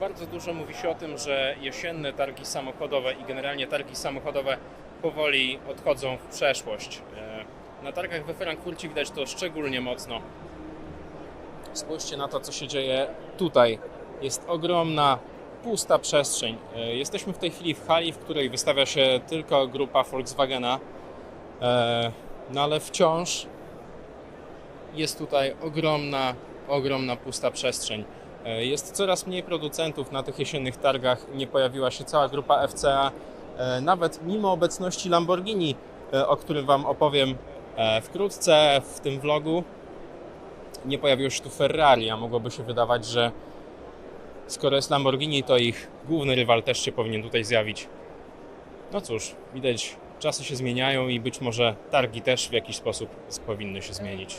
Bardzo dużo mówi się o tym, że jesienne targi samochodowe i generalnie targi samochodowe powoli odchodzą w przeszłość. E, Na targach we Frankfurcie widać to szczególnie mocno. Spójrzcie na to, co się dzieje tutaj. Jest ogromna, pusta przestrzeń. E, Jesteśmy w tej chwili w hali, w której wystawia się tylko grupa Volkswagena. E, No ale wciąż jest tutaj ogromna, ogromna pusta przestrzeń. E, Jest coraz mniej producentów na tych jesiennych targach. Nie pojawiła się cała grupa FCA. E, Nawet mimo obecności Lamborghini, e, o którym Wam opowiem wkrótce w tym vlogu, nie pojawiło się tu Ferrari, a mogłoby się wydawać, że skoro jest Lamborghini, to ich główny rywal też się powinien tutaj zjawić. No cóż, widać, czasy się zmieniają i być może targi też w jakiś sposób powinny się zmienić.